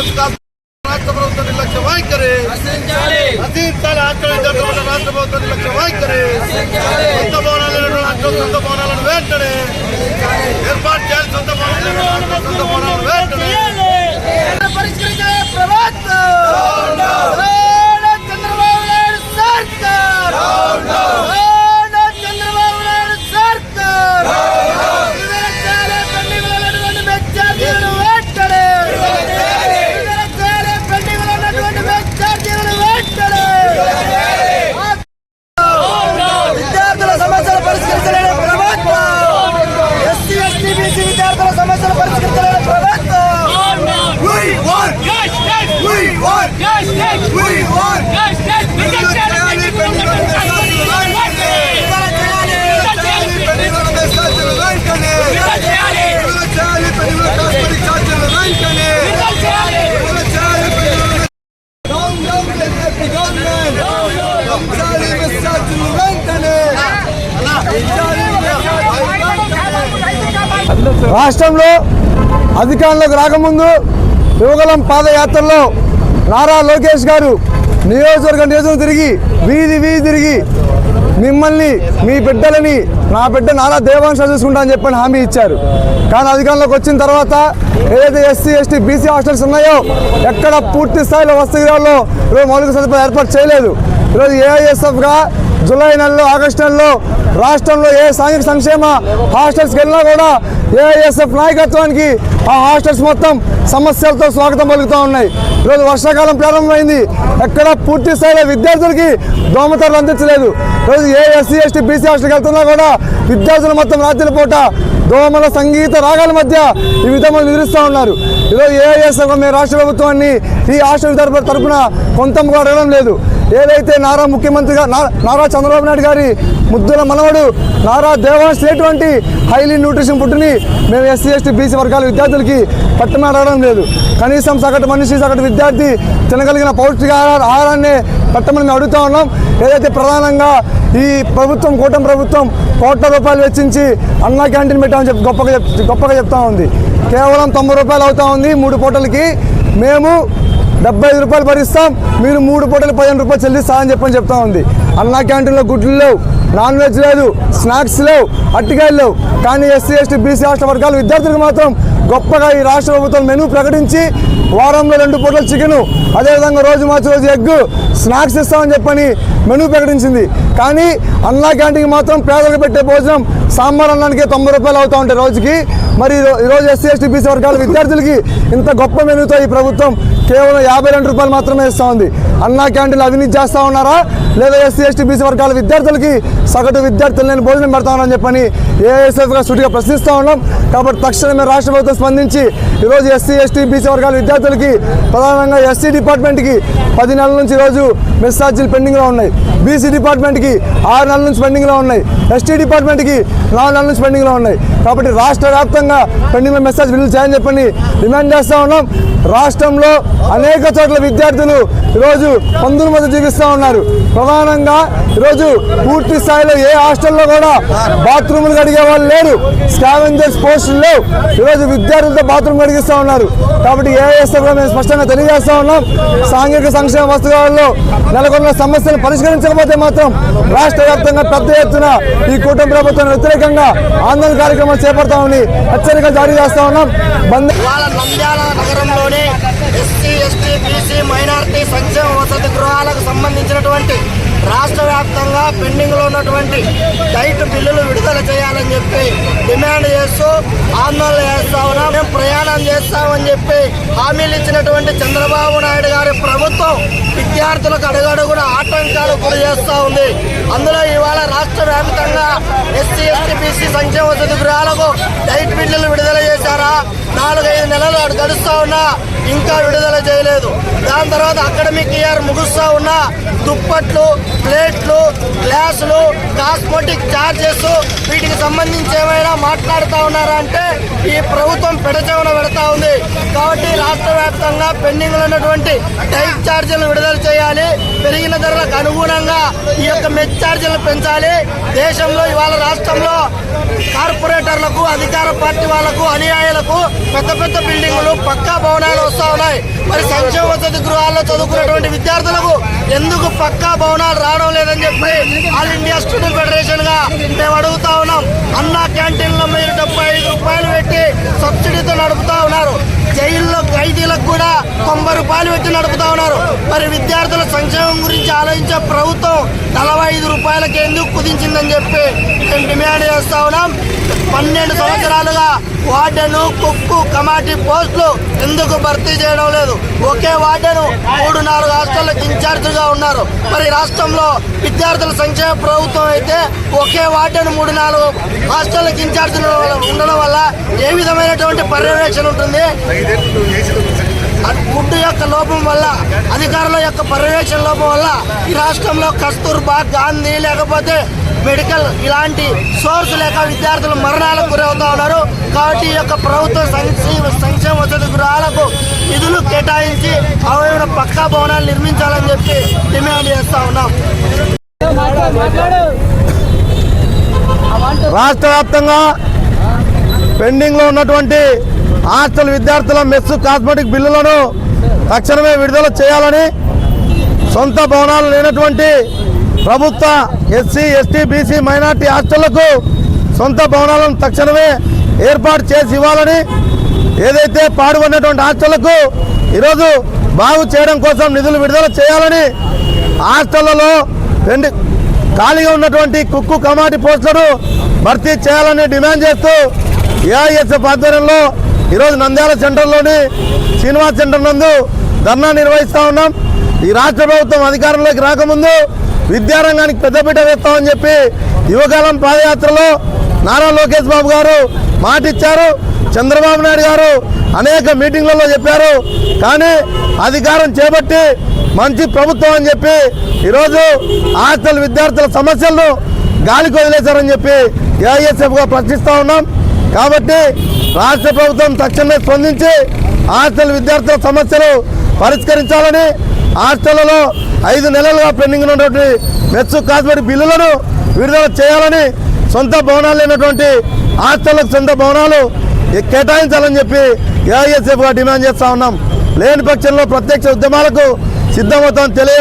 రాష్ట్ర ప్రభుత్వం నిర్లక్ష్య వైఖరి రక్షించాలి రచించాలి ఆక్రమణ రాష్ట్ర ప్రభుత్వం నిర్లక్ష్య వైఖరి సొంత భవనాలను సొంత భవనాలను వెంటనే ఏర్పాటు చేయాలి సొంత భవనాలను సొంత భవనాలను వెంటనే పరిష్కరించే ప్రభుత్వం చంద్రబాబు నాయుడు సర్కార్ చంద్రబాబు నాయుడు సర్కార్ వివరించాలి పెండింగ్లో ఉన్నటువంటి మెచ్చార్జీలను వెంటనే వివరించాలి పెండింగ్లో ఉన్నటువంటి మెచ్చార్జీలను వెంటనే విద్యార్థుల సమస్యలు పరిష్కరించలేని ప్రభుత్వం ఎస్సీ ఎస్టీ బీసీ విద్యార్థుల సమస్యలు పరిష్కరించలేని ప్రభుత్వం We want! We want! We want! విడుదల చేయాలి పెండింగ్లో ఉన్న మెచ్చార్జీలు వెంటనే విడుదల చేయాలి పెండింగ్లో కాస్మెటిక్ ఛార్జీలు వెంటనే విడుదల చేయాలి పెండింగ్లో Down, down, the government! పెంచాలి మెచ్చార్జీలు వెంటనే పెంచాలి రాష్ట్రంలో అధికారంలోకి రాకముందు యువగలం పాదయాత్రలో నారా లోకేష్ గారు నియోజకవర్గ నియోజకవర్గం తిరిగి వీధి వీధి తిరిగి మిమ్మల్ని మీ బిడ్డలని నా బిడ్డ నారా దేవాంశ చూసుకుంటా అని చెప్పని హామీ ఇచ్చారు. కానీ అధికారంలోకి వచ్చిన తర్వాత ఏదైతే ఎస్సీ ఎస్టీ బీసీ హాస్టల్స్ ఉన్నాయో ఎక్కడ పూర్తి స్థాయిలో వసతిగృహాల్లో ఈరోజు మౌలిక సదుపాయాలు ఏర్పాటు చేయలేదు. ఈరోజు ఏఐఎస్ఎఫ్గా జూలై నెలలో ఆగస్టు నెలలో రాష్ట్రంలో ఏ సాంఘిక సంక్షేమ హాస్టల్స్కి వెళ్ళినా కూడా ఏఐఎస్ఎఫ్ నాయకత్వానికి ఆ హాస్టల్స్ మొత్తం సమస్యలతో స్వాగతం పలుకుతూ ఉన్నాయి. ఈరోజు వర్షాకాలం ప్రారంభమైంది. ఎక్కడ పూర్తి స్థాయిలో విద్యార్థులకి దోమతరలు అందించలేదు. ఈరోజు ఏ ఎస్సీ ఎస్టీ బీసీ హాస్టల్కి వెళ్తున్నా కూడా విద్యార్థులు మొత్తం రాత్రి పూట దోమల సంగీత రాగాల మధ్య ఈ విధంగా నిద్రిస్తూ ఉన్నారు. ఈరోజు ఏఐఎస్ఎఫ్ మేము రాష్ట్ర ప్రభుత్వాన్ని ఈ హాస్టల్ తరపు తరపున కొంత కూడా అడగడం లేదు. ఏదైతే నారా ముఖ్యమంత్రిగా నా- నారా చంద్రబాబు నాయుడు గారి ముద్దుల మనవడు నారా దేవాంశ్ లేటువంటి హైలీ న్యూట్రిషన్ ఫుడ్ని మేము ఎస్సీ ఎస్టీ బీసీ వర్గాల విద్యార్థులకి పట్టమనడం లేదు. కనీసం సగటు మనిషి సగటు విద్యార్థి తినగలిగిన పౌష్టిక ఆహార ఆహారాన్ని పట్టమని మేము అడుగుతా ఉన్నాం. ఏదైతే ప్రధానంగా ఈ ప్రభుత్వం కూటమి ప్రభుత్వం కోట్ల రూపాయలు వెచ్చించి అన్నా క్యాంటీన్ పెట్టామని చెప్పి గొప్పగా చెప్ గొప్పగా చెప్తా ఉంది. కేవలం తొంభై రూపాయలు అవుతా ఉంది మూడు పూటలకి. మేము డెబ్బై ఐదు రూపాయలు భరిస్తాం మీరు మూడు పూటలు పదిహేను రూపాయలు చెల్లిస్తామని చెప్పని చెప్తా ఉంది. అన్నా క్యాంటీన్లో గుడ్లు లేవు నాన్ వెజ్ లేదు స్నాక్స్ లేవు అట్టికాయలు లేవు. కానీ ఎస్సీ ఎస్టీ బీసీ హాస్టల్ వర్గాల విద్యార్థులకు మాత్రం గొప్పగా ఈ రాష్ట్ర ప్రభుత్వం మెనూ ప్రకటించి వారంలో రెండు పూటలు చికెను అదేవిధంగా రోజు మార్చి రోజు ఎగ్ స్నాక్స్ ఇస్తామని చెప్పని మెనూ ప్రకటించింది. కానీ అన్నా క్యాంటీన్కి మాత్రం పేదలకు పెట్టే భోజనం సాంబార్ అన్నానికి తొంభై రూపాయలు అవుతూ ఉంటాయి రోజుకి. మరి ఈరోజు ఎస్సీ ఎస్టీ బీసీ వర్గాల విద్యార్థులకి ఇంత గొప్ప మెనుతో ఈ ప్రభుత్వం కేవలం యాభై రెండు రూపాయలు మాత్రమే ఇస్తూ ఉంది. అన్నా క్యాంటీన్లు అవినీతి చేస్తూ ఉన్నారా? లేదా ఎస్సీ ఎస్టీ బీసీ వర్గాల విద్యార్థులకి సగటు విద్యార్థులు నేను భోజనం పెడతా ఉన్నారని చెప్పని ఏఎస్ఎఫ్గా సూటిగా ప్రశ్నిస్తూ ఉన్నాం. కాబట్టి తక్షణమే రాష్ట్ర ప్రభుత్వం స్పందించి ఈరోజు ఎస్సీ ఎస్టీ బీసీ వర్గాల విద్యార్థులకి ప్రధానంగా ఎస్సీ డిపార్ట్మెంట్కి పది నెలల నుంచి ఈరోజు మెస్ ఛార్జీలు పెండింగ్లో ఉన్నాయి. బీసీ డిపార్ట్మెంట్కి ఆరు నెలల నుంచి పెండింగ్లో ఉన్నాయి. ఎస్టీ డిపార్ట్మెంట్కి నాలుగు నెలల నుంచి పెండింగ్లో ఉన్నాయి. కాబట్టి రాష్ట్ర వ్యాప్తంగా పెండింగ్ మెసేజ్ విడుదల చేయని చెప్పని డిమాండ్ చేస్తూ ఉన్నాం. రాష్ట్రంలో అనేక చోట్ల విద్యార్థులు ఈరోజు పందుల మధ్య జీవిస్తూ ఉన్నారు. ప్రధానంగా ఈరోజు పూర్తి స్థాయిలో ఏ హాస్టల్లో కూడా బాత్రూములు కడిగే వాళ్ళు లేరు. స్కావెంజర్స్ పోస్టులు లేవు. ఈరోజు విద్యార్థులతో బాత్రూమ్ కడిగిస్తూ ఉన్నారు. కాబట్టి ఏఎస్ఎఫ్గా మేము స్పష్టంగా తెలియజేస్తా ఉన్నాం. సాంఘిక సంక్షేమ వస్తువులలో నెలకొన్న సమస్యలు పరిష్కరించకపోతే మాత్రం రాష్ట్ర వ్యాప్తంగా పెద్ద ఎత్తున ఈ కూటమి ప్రభుత్వం వ్యతిరేకంగా ఆందోళన కార్యక్రమాలు చేపడతామని హెచ్చరిక జారీ చేస్తా ఉన్నాం. బంద్ నంద్యాల నగరంలోని ఎస్సీ ఎస్టీ బీసీ మైనార్టీ సంక్షేమ వసతి గృహాలకు సంబంధించినటువంటి రాష్ట్ర వ్యాప్తంగా పెండింగ్లో ఉన్నటువంటి డైట్ బిల్లులు విడుదల చేయాలని చెప్పి డిమాండ్ చేస్తూ ఆందోళన చేస్తా ఉన్నాం. మేము ప్రయాణం చేస్తామని చెప్పి హామీలు ఇచ్చినటువంటి చంద్రబాబు నాయుడు గారి ప్రభుత్వం విద్యార్థులకు అడుగడుగున ఆటంకాలు గురి చేస్తూ ఉంది. అందులో ఇవాళ రాష్ట్ర వ్యాప్తంగా ఎస్సీ ఎస్టీ బీసీ సంక్షేమ వసతి గృహాలకు డైట్ బిల్లులు విడుదల చేశారా? నాలుగైదు నెలలు అటు గడుస్తూ ఉన్నా ఇంకా విడుదల చేయలేదు. దాని తర్వాత అకాడమిక్ ఇయర్ ముగుస్తూ ఉన్నా దుప్పట్లు ప్లేట్లు గ్లాసులు కాస్మెటిక్ చార్జెస్ వీటికి సంబంధించి ఏమైనా మాట్లాడుతూ ఉన్నారా అంటే ఈ ప్రభుత్వం పెడచెవన పెడతా ఉంది. కాబట్టి రాష్ట్ర వ్యాప్తంగా పెండింగ్ ఉన్నటువంటి టైప్ ఛార్జీలను విడుదల చేయాలి. పెరిగిన ధరలకు అనుగుణంగా ఈ యొక్క మెచ్ ఛార్జీలు పెంచాలి. దేశంలో ఇవాళ రాష్ట్రంలో కార్పొరేటర్లకు అధికార పార్టీ వాళ్ళకు అనుయాయులకు పెద్ద పెద్ద బిల్డింగులు పక్కా భవనాలు వస్తా ఉన్నాయి. మరి సంక్షేమ వసతి గృహాల్లో చదువుకున్నటువంటి విద్యార్థులకు ఎందుకు పక్కా భవనాలు రావడం లేదని చెప్పి ఆల్ ఇండియా స్టూడెంట్ ఫెడరేషన్గా మేము అడుగుతా ఉన్నాం. అన్నా క్యాంటీన్లో మీరు డెబ్బై ఐదు రూపాయలు పెట్టి సబ్సిడీతో నడుపుతా ఉన్నారు. జైల్లో ఖైదీలకు కూడా తొంభై రూపాయలు పెట్టి నడుపుతా ఉన్నారు. మరి విద్యార్థుల సంక్షేమం గురించి ఆలోచించే ప్రభుత్వం నలభై ఐదు రూపాయలకి ఎందుకు కుదించిందని చెప్పి మేము డిమాండ్ చేస్తా ఉన్నాం. పన్నెండు సంవత్సరాలుగా వార్డెను కుక్కు కమాటీ పోస్టులు ఎందుకు భర్తీ చేయడం లేదు? ఒకే వార్డెను మూడు నాలుగు హాస్టళ్ళకు ఇన్ఛార్జ్గా ఉన్నారు. మరి రాష్ట్రంలో విద్యార్థుల సంక్షేమ ప్రభుత్వం అయితే ఒకే వార్డెను మూడు నాలుగు హాస్టల్కి ఇన్ఛార్జ్ ఉండడం వల్ల ఏ విధమైనటువంటి పర్యవేక్షణ ఉంటుంది? ఫుడ్ యొక్క లోపం వల్ల అధికారుల యొక్క పర్యవేక్షణ లోపం వల్ల ఈ రాష్ట్రంలో కస్తూర్బా గాంధీ లేకపోతే మెడికల్ ఇలాంటి సోర్స్ లేక విద్యార్థులు మరణాలకు గురవుతా ఉన్నారు. కాబట్టి ఈ యొక్క ప్రభుత్వ సంక్షేమ సంక్షేమ వసతి గృహాలకు నిధులు కేటాయించి అవయవ పక్కా భవనాలు నిర్మించాలని చెప్పి డిమాండ్ చేస్తా ఉన్నాం. రాష్ట్ర వ్యాప్తంగా పెండింగ్లో ఉన్నటువంటి హాస్టల్ విద్యార్థుల మెస్సు కాస్మెటిక్ బిల్లులను తక్షణమే విడుదల చేయాలని సొంత భవనాలు లేనటువంటి ప్రభుత్వ ఎస్సీ ఎస్టీ బీసీ మైనార్టీ హాస్టళ్ళకు సొంత భవనాలను తక్షణమే ఏర్పాటు చేసి ఇవ్వాలని ఏదైతే పాడుపడినటువంటి హాస్టళ్ళకు ఈరోజు బాగు చేయడం కోసం నిధులు విడుదల చేయాలని హాస్టళ్ళలో రెండు ఖాళీగా ఉన్నటువంటి కుక్కు కమాటి పోస్టులను భర్తీ చేయాలని డిమాండ్ చేస్తూ ఏఐఎస్ఎఫ్ ఆధ్వర్యంలో ఈరోజు నంద్యాల సెంటర్లోని శ్రీనివాస్ సెంటర్ నందు ధర్నా నిర్వహిస్తూ ఉన్నాం. ఈ రాష్ట్ర ప్రభుత్వం అధికారంలోకి రాకముందు విద్యారంగానికి పెద్దపీట వేస్తామని చెప్పి యువకాలం పాదయాత్రలో నారా లోకేష్ బాబు గారు మాటిచ్చారు. చంద్రబాబు నాయుడు గారు అనేక మీటింగ్లలో చెప్పారు. కానీ అధికారం చేపట్టి మంచి ప్రభుత్వం అని చెప్పి ఈరోజు హాస్టల్ విద్యార్థుల సమస్యలను గాలికి వదిలేశారని చెప్పి ఏఐఎస్ఎఫ్గా ప్రశ్నిస్తూ ఉన్నాం. కాబట్టి రాష్ట్ర ప్రభుత్వం తక్షణమే స్పందించి హాస్టల్ విద్యార్థుల సమస్యలు పరిష్కరించాలని హాస్టళ్ళలో ఐదు నెలలుగా పెండింగ్ ఉన్నటువంటి మెచ్చు కాస్మెటిక్ బిల్లులను విడుదల చేయాలని సొంత భవనాలు లేనటువంటి హాస్టళ్ళకు సొంత భవనాలు కేటాయించాలని చెప్పి ఏఐఎస్ఎఫ్గా డిమాండ్ చేస్తా ఉన్నాం. లేని పక్షంలో ప్రత్యక్ష ఉద్యమాలకు సిద్ధమవుతామని తెలియ